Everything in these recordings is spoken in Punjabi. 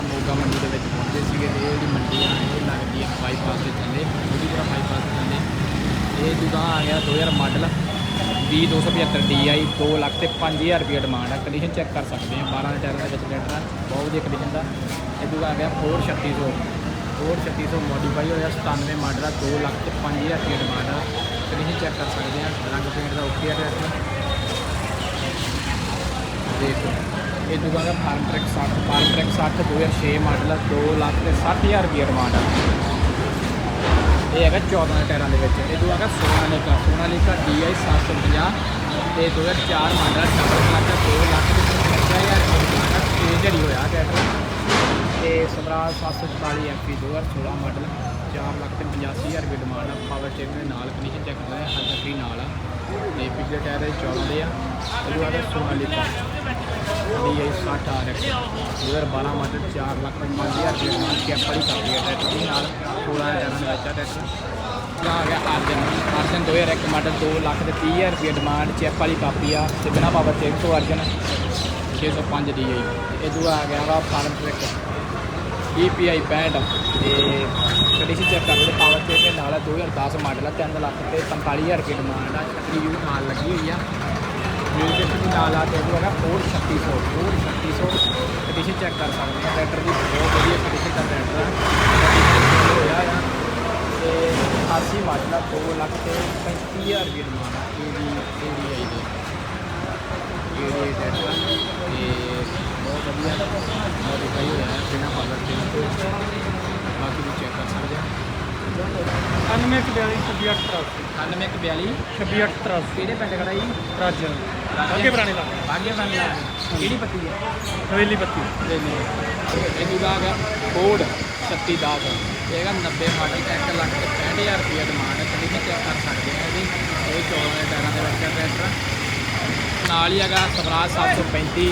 ਆਪਾਂ ਮੋਗਾ ਮੰਡੀ ਦੇ ਵਿੱਚ ਪਹੁੰਚੇ ਸੀਗੇ। ਤੇ ਇਹ ਜਿਹੜੀ ਮੰਡੀ ਆ, ਇਹ ਲੱਗਦੀ ਹੈ ਬਾਈਪਾਸ ਦੇ ਥੱਲੇ ਉਹਦੀਪੁਰਾ ਬਾਈਪਾਸ ਦੇ ਥੱਲੇ। ਇਹ ਜੁਗਾ ਆ ਗਿਆ 2000 ਮਾਡਲ 20275 DI 2 ਲੱਖ ਤੇ 5000 ਰੁਪਏ ਡਿਮਾਂਡ ਹੈ ਕੰਡੀਸ਼ਨ ਚੈੱਕ ਕਰ ਸਕਦੇ ਆ। 12 ਦੇ ਟਾਇਰਾਂ ਦੇ ਵਿੱਚ ਟਰੈਕਟਰ ਆ, ਬਹੁਤ ਵਧੀਆ ਕੰਡੀਸ਼ਨ ਦਾ। ਇਹ ਜੁਗਾ ਆ ਗਿਆ 4600 4600 ਮੋਡੀਫਾਈ ਹੋਇਆ 97 ਮਾਡਲ ਆ 2 ਲੱਖ ਤੇ 5000 ਰੁਪਏ ਡਿਮਾਂਡ ਆ। ਕੰਡੀਸ਼ਨ ਚੈੱਕ ਕਰ ਸਕਦੇ ਆ। ਰੰਗ ਪੇਂਟ ਦਾ ਓਕੇ ਆ ਟਰੈਕਟਰ। ਦੇਖੋ ਇਹ ਦੁਕਾਨ ਦਾ Farmtrac 60 Farmtrac 60 2006 model ਆ 2 ਲੱਖ ਤੇ 60000 ਰੁਪਏ ਡਿਮਾਂਡ ਆ। ਇਹ ਹੈਗਾ 14 ਦੇ ਟਾਇਰਾਂ ਦੇ ਵਿੱਚ। ਇਹ ਦੂਆ ਹੈਗਾ ਸੋਨਾਲੀਕਾ ਸੋਨਾਲੀਕਾ DI 750 ਤੇ 2004 ਮਾਡਲ ਡਬਲ ਕਲਚ 2 ਲੱਖ ਤੇ 50000 ਰੁਪਏ ਡਿਮਾਂਡ ਆ ਤੇ ਜੜੀ ਹੋਇਆ ਟਰੈਕਟਰ ਤੇ ਸਵਰਾਜ 744 MP 2016 ਮਾਡਲ 4 ਲੱਖ ਤੇ 85000 ਰੁਪਏ ਡਿਮਾਂਡ ਆ ਪਾਵਰ ਸਟੇਰਿੰਗ ਦੇ ਨਾਲ ਕੰਡੀਸ਼ਨ ਚੈੱਕ ਹੋਇਆ ਹਰ ਤੱਕ ਨਾਲ ਆ। ਤੇ ਪਿਛਲੇ ਟਾਇਰ ਇਹ 14 ਦੇ ਆ। ਇਹ ਦੂਆ ਹੈਗਾ Sonalika DI 60 RX 2012 model 4 lakh 5000 ਰੁਪਏ ਨਾਲ ਕੈਪ ਵਾਲੀ ਕਰਦੀ ਹੈ। ਟਰੈਕਟਰ ਦੇ ਨਾਲ 16 ਟਾਇਰਾਂ ਦਾ ਬੱਚਾ ਟਰੈਕਟਰ ਆ ਗਿਆ ਅਰਜਨ ਅਰਜਨ 2001 ਮਾਡਲ 2 ਲੱਖ ਤੇ 30000 ਰੁਪਏ ਡਿਮਾਂਡ ਚੈਪ ਵਾਲੀ ਕਾਪੀ ਆ। ਤੇ ਬਿਨਾ ਪਾਵਰ ਚੇਕ ਤੋਂ ਅਰਜਨ 605 ਆਈ। ਇਹ ਦੂਆ ਆ ਗਿਆ ਵਾ ਫਾਰਮ ਟਰੈਕ EPI 65 ਤੇ ਕੰਡੀਸ਼ਨ ਚੈੱਕ ਕਰ ਲਓ ਪਾਵਰ ਚੇਕ ਦੇ ਨਾਲ 2010 ਮਾਡਲ ਆ 3 ਲੱਖ ਤੇ 45000 ਰੁਪਏ ਡਿਮਾਂਡ ਆ। ਛਤਰੀ ਵੀ ਨਾਲ ਲੱਗੀ ਹੋਈ ਆ। ਮਿਊਜ਼ਿਕ ਵੀ ਨਾਲ ਆ ਤੇ ਇਹ ਹੈਗਾ 4600 4600 ਕੰਡੀਸ਼ਨ ਚੈੱਕ ਕਰ ਸਕਦੇ ਆ ਟਰੈਕਟਰ ਦੀ ਬਹੁਤ ਵਧੀਆ ਕੰਡੀਸ਼ਨ ਦਾ ਟਰੈਕਟਰ ਆ। ਹੋਇਆ ਆ। ਤੇ 88 ਮਾਡਲ 2 ਲੱਖ ਤੇ 35000 ਰੁਪਏ ਡਿਮਾਂਡ ਆ। ਇਹ ਵੀ ਆਈ ਦੀ ਇਹਦੀ ਟਰੈਕਟਰ ਤੇ ਬਹੁਤ ਵਧੀਆ। ਮੋਡੀਫਾਈ ਹੋਇਆ ਹੈ, ਬਿਨਾਂ ਪਾਵਰ ਤੇ ਬਾਕੀ ਵੀ ਚੈੱਕ ਕਰ ਸਕਦੇ ਆ 9142 2883 9142 2883 ਕਿਹੜੇ ਪਿੰਡ ਖੜਾ ਜੀ? ਰਾਜ ਅੱਗੇ ਪੁਰਾਣੇ ਲਾ ਬਾਗੇ ਬਣ ਲਾ ਕਿਹੜੀ ਪੱਤੀ ਹੈ? ਹਵੇਲੀ ਦੇ ਨੇ ਇਹ ਦੂਜਾ ਹੈਗਾ ਕੋਡ 3610 ਇਹ ਹੈਗਾ 90 ਮਾਡਲ ਦਾ 1 ਲੱਖ ਤੇ 65000 ਰੁਪਏ ਡਿਮਾਂਡ ਹੈ ਕੰਡੀਸ਼ਨ ਚੈੱਕ ਕਰ ਸਕਦੇ ਆ ਇਹਦੀ ਇਹ 14 ਦੇ ਟਾਇਰਾਂ ਦੇ ਵਿੱਚ ਹੈ ਟਰੈਕਟਰ ਨਾਲ ਹੀ ਹੈਗਾ ਸਵਰਾਜ 735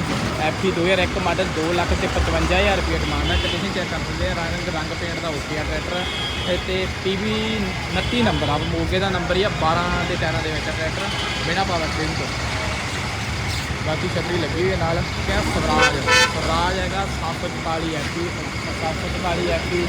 ਐਫੀ 2001 ਮਾਡਲ 2 ਲੱਖ ਤੇ 55000 ਰੁਪਏ ਡਿਮਾਂਡ ਹੈ। ਕੰਡੀਸ਼ਨ ਚੈੱਕ ਕਰ ਸਕਦੇ ਆ, ਰੰਗ ਰੰਗ ਪੇਂਟ ਦਾ ਓਕੇ ਆ ਟਰੈਕਟਰ ਇਹ ਤੇ ਪੀਵੀ 29 ਨੰਬਰ ਆ ਮੋਗੇ ਦਾ ਨੰਬਰ ਹੀ ਆ 12 ਦੇ ਟਾਇਰਾਂ ਦੇ ਵਿੱਚ ਹੈ ਟਰੈਕਟਰ ਬਿਨਾ ਪਾਵਰ ਸਟੇਰਿੰਗ ਤੋਂ। ਬਾਕੀ ਛਤਰੀ ਲੱਗੀ ਹੋਈ ਹੈ ਨਾਲ। ਕਿਆ ਸਵਰਾਜ ਸਵਰਾਜ ਹੈਗਾ 744 ਐਫੀ 744 ਐਫੀ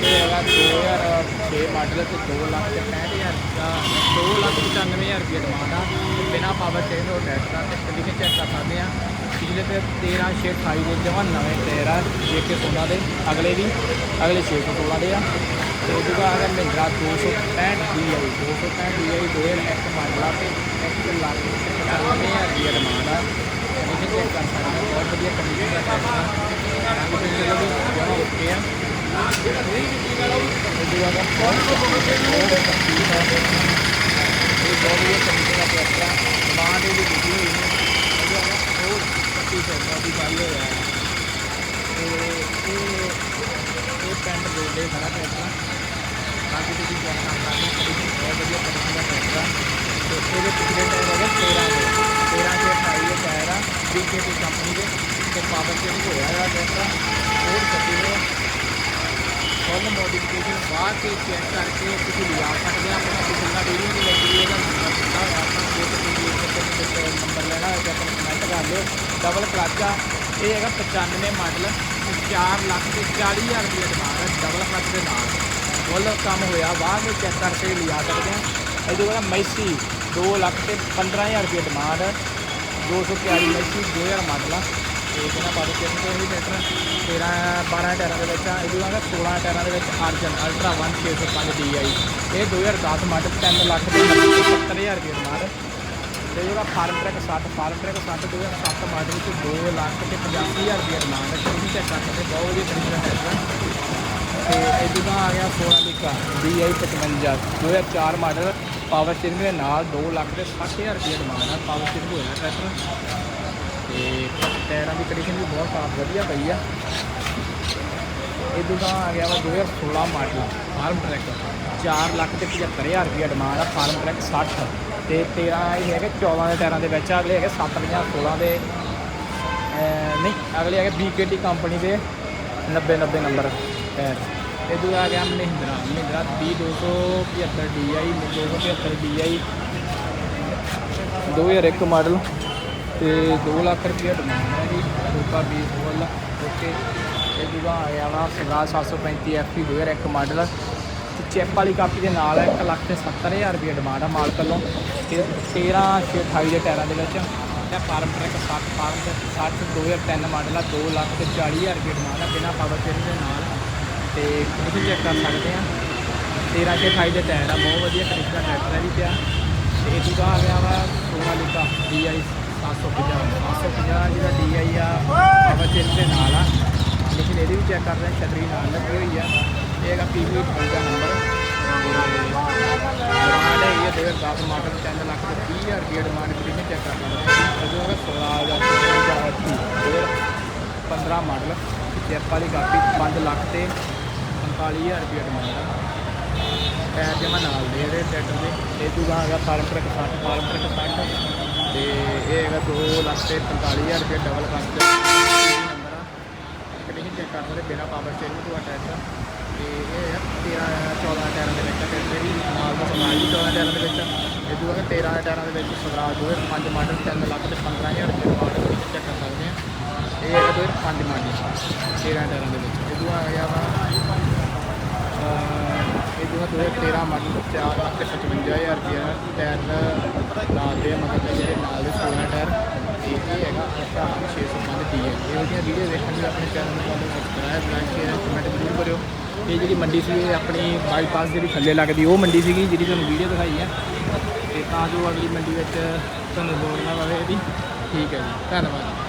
ਇਹ ਹੈਗਾ 2006 ਮਾਡਲ ਤੇ 2 ਲੱਖ ਤੇ 65000 ਦਾ 2 ਲੱਖ 95000 ਰੁਪਏ ਡਿਮਾਂਡ ਆ। ਤੇ ਬਿਨਾ ਪਾਵਰ ਟ੍ਰੇਨ ਉਹ ਟੈਸਟ ਆ ਤੇ ਕੰਡੀਸ਼ਨ ਚੈੱਕ ਕਰ ਸਕਦੇ ਆ ਪਿਛਲੇ ਤੇ 13 6 28 ਦੇ ਜਮਾਂ ਨਵੇਂ ਟਾਇਰ ਆ, ਜੇ ਕੇ 16 ਦੇ, ਅਗਲੇ ਵੀ, ਅਗਲੇ 6 ਤੋਂ 16 ਦੇ ਆ। ਤੇ ਉਹ ਦੂਗਾ ਹੈਗਾ ਮਹਿੰਦਰਾ 265 DI 265 DI 2001 ਮਾਡਲ ਆ ਤੇ 1 ਲੱਖ ਤੇ 95000 ਰੁਪਏ ਡਿਮਾਂਡ ਆ। ਕੰਡੀਸ਼ਨ ਚੈੱਕ ਕਰ ਸਕਦੇ ਆ ਬਹੁਤ ਵਧੀਆ ਕੰਡੀਸ਼ਨ ਦਾ ਟਰੈਕਟਰ ਰੰਗ ਵੀ ਓਕੇ ਆ ਇਹ ਦੂਗਾ ਦਾ ਬਹੁਤ ਕੰਪਲੀਟ ਆ ਇਹ ਬਹੁਤ ਵਧੀਆ ਕੰਡੀਸ਼ਨ ਦਾ ਟਰੈਕਟਰ ਆ ਡਿਮਾਂਡ ਇਹਦੀ ਲਿਖੀ ਹੋਈ ਨੇ ਇਹ ਹੈਗਾ ਹੋਰ 25 ਮੋਡੀਫਾਈ ਹੋਇਆ ਹੈ ਤੇ ਇਹ ਇਹ ਪਿੰਡ ਗੋਡੇ ਖੜਾ ਟਰੈਕਟਰ ਬਾਕੀ ਤੁਸੀਂ ਚੈੱਕ ਕਰ ਸਕਦੇ ਹੋ ਕੰਡੀਸ਼ਨ ਬਹੁਤ ਵਧੀਆ ਕੰਡੀਸ਼ਨ ਦਾ ਟਰੈਕਟਰ ਆ ਤੇ ਇਹਦੇ ਪਿਛਲੇ ਟਾਇਰ ਹੈਗੇ 13 ਦੇ 13 ਦੇ 28 ਦੇ ਟਾਇਰ ਆ BKT ਕੰਪਨੀ ਦੇ ਤੇ ਪਾਵਰ ਚੇਂਜ ਹੋਇਆ ਹੈ ਟਰੈਕਟਰ ਹੋਰ ਕੱਟੀ ਹੋ ਫੁੱਲ ਮੋਡੀਫਿਕੇਸ਼ਨ ਬਾਅਦ ਕੇ ਚੈੱਕ ਕਰਕੇ ਤੁਸੀਂ ਲਿਆ ਸਕਦੇ ਆ ਆਪਣਾ ਪਿਛਲਾ ਵੀਡੀਓ ਦੀ ਲੱਗੀ ਹੋਈ ਹੈ ਤਾਂ ਆਪਣਾ ਜੇ ਤੁਸੀਂ ਕਿਸੇ ਨੰਬਰ ਲੈਣਾ ਹੋਵੇ ਤਾਂ ਆਪਣਾ ਕਮੈਂਟ ਕਰ ਲਿਓ। ਡਬਲ ਕਲਚ ਇਹ ਹੈਗਾ 95 ਮਾਡਲ 4 ਲੱਖ ਤੇ 40000 ਰੁਪਏ ਡਿਮਾਂਡ ਹੈ ਡਬਲ ਕਲਚ ਦੇ ਨਾਲ। ਫੁੱਲ ਕੰਮ ਹੋਇਆ, ਬਾਅਦ ਵਿੱਚ ਚੈੱਕ ਕਰਕੇ ਲਿਆ ਸਕਦੇ ਆ ਇਹਦੇ ਜੋ ਹੈਗਾ ਮੈਸੀ 2 ਲੱਖ ਤੇ 15000 ਰੁਪਏ ਡਿਮਾਂਡ 241 ਮੈਸੀ 2000 ਮਾਡਲ ਆ। ਤੇ ਬਿਨਾਂ ਬਾਦ ਕੇ ਤੋਂ ਹੀ ਟਰੈਕਟਰ 13 12 ਟਾਇਰਾਂ ਦੇ ਵਿੱਚ ਆ। ਇਹ ਜੋ ਹੈਗਾ 16 ਟਾਇਰਾਂ ਦੇ ਵਿੱਚ ਅਰਜਨ, ਅਲਟਰਾ 1 605 DI ਇਹ 2010 ਮਾਡਲ 3 ਲੱਖ ਤੇ 70000 ਰੁਪਏ ਡਿਮਾਂਡ ਤੇ ਜਿਹੜਾ Farmtrac 60 Farmtrac 60 2007 model ਵਿੱਚ 2 ਲੱਖ ਤੇ 85000 ਰੁਪਏ ਡਿਮਾਂਡ ਹੈ ਤੁਸੀਂ ਚੈੱਕ ਕਰ ਸਕਦੇ ਬਹੁਤ ਵਧੀਆ ਕੰਡੀਸ਼ਨ ਦਾ ਟਰੈਕਟਰ ਤੇ ਇਹ ਜਿਹੜਾ ਆ ਗਿਆ Sonalika DI 55 2004 model power steering ਦੇ ਨਾਲ 2 ਲੱਖ ਤੇ 60000 ਰੁਪਏ ਡਿਮਾਂਡ ਹੈ ਪਾਵਰ ਸਟੀਅਰਿੰਗ ਹੋਇਆ ਟਰੈਕਟਰ। ਤੇ ਟਾਇਰਾਂ ਦੀ ਕੰਡੀਸ਼ਨ ਵੀ ਬਹੁਤ ਸਾਫ਼ ਵਧੀਆ ਪਈ ਆ। ਇਹ ਜਿਹੜਾ ਆ ਗਿਆ ਵਾ 2016 ਮਾਡਲ ਫਾਰਮ ਟਰੈਕ। 4 ਲੱਖ ਤੇ 75000 ਰੁਪਏ ਡਿਮਾਂਡ ਆ ਫਾਰਮ ਟਰੈਕ 60 ਤੇ 13 ਇਹ ਹੈਗੇ 14 ਦੇ ਟਾਇਰਾਂ ਦੇ ਵਿੱਚ ਆ, ਅਗਲੇ ਹੈਗੇ 7 50 16 ਦੇ ਨਹੀਂ ਅਗਲੇ ਹੈਗੇ BKT ਕੰਪਨੀ ਦੇ 90 90 ਨੰਬਰ ਟਾਇਰ ਇਹ ਦੂਆ ਆ ਗਿਆ Mahindra Mahindra B275 DI 275 DI 2001 model. ਤੇ 2 ਲੱਖ ਰੁਪਏ ਡਿਮਾਂਡ ਹੈ ਜੀ, ਰੂਪਾ ਬੀਸ ਫੁੱਲ ਓਕੇ, ਇਹ ਦੂਗਾ ਆ ਗਿਆ ਵਾ ਸਵਰਾਜ 735 ਐਫਪੀ 2001 ਮਾਡਲ ਤੇ ਚੈਪ ਵਾਲੀ ਕਾਪੀ ਦੇ ਨਾਲ ਹੈ 1 ਲੱਖ ਤੇ 70000 ਰੁਪਏ ਡਿਮਾਂਡ ਆ ਮਾਲਕ ਵੱਲੋਂ। ਤੇ 13 28 ਦੇ ਟਾਇਰਾਂ ਦੇ ਵਿੱਚ। ਇਹ ਫਾਰਮ ਟਰੈਕ 60 ਫਾਰਮ ਤੇ 60 2003 ਮਾਡਲ ਆ 2 ਲੱਖ ਤੇ 40000 ਰੁਪਏ ਡਿਮਾਂਡ ਆ ਬਿਨਾ ਪਾਵਰ ਸਟੀਅਰਿੰਗ ਦੇ ਨਾਲ। ਤੇ ਤੁਸੀਂ ਚੈੱਕ ਕਰ ਸਕਦੇ ਆ। 13 ਛੇ 28 ਦੇ ਟਾਇਰ ਆ, ਬਹੁਤ ਵਧੀਆ ਕੰਡੀਸ਼ਨ ਟਰੈਕਟਰ ਹੈ ਵੀ ਪਿਆ। ਤੇ ਇਹ ਦੂਜਾ ਆ ਗਿਆ ਵਾ ਸੋਨਾਲੀਕਾ DI 750 750 ਜਿਹੜਾ DI ਆ ਪਾਵਰ ਸਟੀਅਰਿੰਗ ਦੇ ਨਾਲ ਆ। ਲੇਕਿਨ ਇਹਦੀ ਵੀ ਚੈੱਕ ਕਰ ਰਹੇ ਛਤਰੀ ਨਾਲ ਲੱਗੀ ਹੋਈ ਆ। ਇਹ ਹੈਗਾ PV ਦਾ ਨੰਬਰ ਡਿਮਾਂਡ ਹੈ ਇਹ 2010 ਮਾਡਲ 3 ਲੱਖ ਤੇ 30000 ਰੁਪਏ ਡਿਮਾਂਡ ਕਰੀ ਚੈੱਕ ਕਰ ਲਓ ਜਦੋਂ ਹੈਗਾ 16000 15 ਮਾਡਲ। ਚੈਪ ਵਾਲੀ ਕਾਪੀ 5 ਲੱਖ ਤੇ 45000 ਰੁਪਏ ਡਿਮਾਂਡ ਆ। ਟਾਇਰ ਜਮਾ ਨਾਲ ਦੇ ਇਹਦੇ, ਟਰੈਕਟਰ ਦੇ। ਇਹ ਦੂਗਾ ਹੈਗਾ ਫਾਰਮ ਟਰੈਕ 60 ਫਾਰਮ ਟਰੈਕ 60 ਤੇ ਇਹ ਹੈਗਾ 2 ਲੱਖ ਤੇ 45000 ਰੁਪਏ ਡਬਲ ਕੰਸਟ ਨੰਬਰ ਆ ਕੰਡੀਸ਼ਨ ਚੈੱਕ ਕਰ ਸਕਦੇ ਬਿਨਾ ਪਾਵਰ ਸਟੀਅਰਿੰਗ ਤੋਂ ਟਰੈਕਟਰ ਤੇ ਇਹ ਹੈ 13 14 ਟਾਇਰਾਂ ਦੇ ਵਿੱਚ ਟਰੈਕਟਰ ਵੀ ਨਾਲ ਦਾ ਸਮਾਜ 14 ਟਾਇਰਾਂ ਦੇ ਵਿੱਚ ਇਹ ਦੂਗਾ 13 ਟਾਇਰਾਂ ਦੇ ਵਿੱਚ ਸਵਰਾਜ 2005 ਮਾਡਲ 3 ਲੱਖ ਤੇ 15000 ਰੁਪਏ ਮਾਡਲ ਚੈੱਕ ਕਰ ਸਕਦੇ ਆ। ਇਹ ਹੈਗਾ 2005 ਮਾਡਲ 13 ਟਾਇਰਾਂ ਦੇ ਵਿੱਚ। ਇਹ ਦੂਆ ਆ ਗਿਆ ਵਾ 2013 ਮਾਡਲ 4 ਲੱਖ ਤੇ 55000 ਰੁਪਏ ਟਾਇਰ ਨਾਲ ਦੇ ਮਤਲਬ ਜਿਹੜੇ ਨਾਲ ਦੇ 16 ਟਾਇਰ ਤੇ ਇਹ ਹੈਗਾ ਅਲਟਾ 605 ਡੀ ਹੈ। ਇਹ ਜਿਹੜੀਆਂ ਵੀਡੀਓ ਦੇਖਣ ਲਈ ਆਪਣੇ ਚੈਨਲ ਨੂੰ follow subscribe like share comment ਜ਼ਰੂਰ ਕਰਿਓ। ਇਹ ਜਿਹੜੀ ਮੰਡੀ ਸੀ, ਇਹ ਆਪਣੀ ਬਾਈਪਾਸ ਜਿਹੜੀ ਥੱਲੇ ਲੱਗਦੀ, ਉਹ ਮੰਡੀ ਸੀਗੀ ਜਿਹੜੀ ਤੁਹਾਨੂੰ ਵੀਡੀਓ ਦਿਖਾਈ ਹੈ। ਤੇ ਤਾਂ ਜੋ ਅਗਲੀ ਮੰਡੀ ਵਿੱਚ ਤੁਹਾਨੂੰ ਲੋੜ ਨਾ ਪਵੇ ਇਹਦੀ। ਠੀਕ ਹੈ ਜੀ, ਧੰਨਵਾਦ।